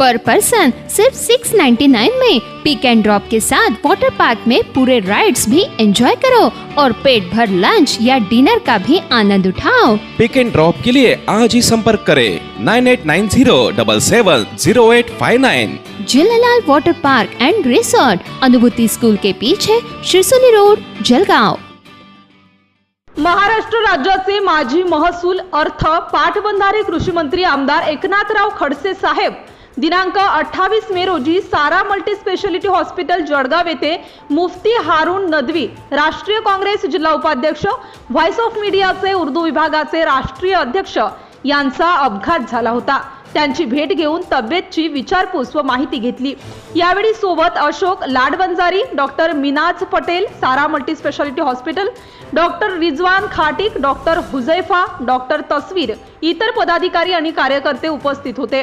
पर पर्सन सिर्फ़ 699 में पिक एंड ड्रॉप के साथ वाटर पार्क में पूरे राइड्स भी एंजॉय करो और पेट भर लंच या डिनर का भी आनंद उठाओ। पिक एंड ड्रॉप के लिए आज ही संपर्क करें nine eight nine zero double seven zero eight five nine Jhulelal water park and resort Anubhuti school के पीछे शिरसोली रोड जलगांव महाराष्ट्र राज्याचे माजी महसूल अर्थ पाटबंधारे कृषी मंत्री आमदार एकनाथराव खडसे साहेब दिनांक अठ्ठावीस मे रोजी सारा मल्टीस्पेशालिटी हॉस्पिटल जळगाव येथे मुफ्ती हारून नदवी राष्ट्रीय काँग्रेस जिल्हा उपाध्यक्ष व्हॉइस ऑफ मीडियाचे उर्दू विभागाचे राष्ट्रीय अध्यक्ष यांचा अपघात झाला होता. त्यांची भेट घेऊन तब्येतची विचारपूस व माहिती घेतली. यावेळी सोबत Ashok Ladbanjari doctor Minaz Patel Sara multispeciality hospital doctor Rizwan Khatik doctor Huzaifa doctor Tasveer इतर पदाधिकारी आणि कार्यकर्ते उपस्थित होते.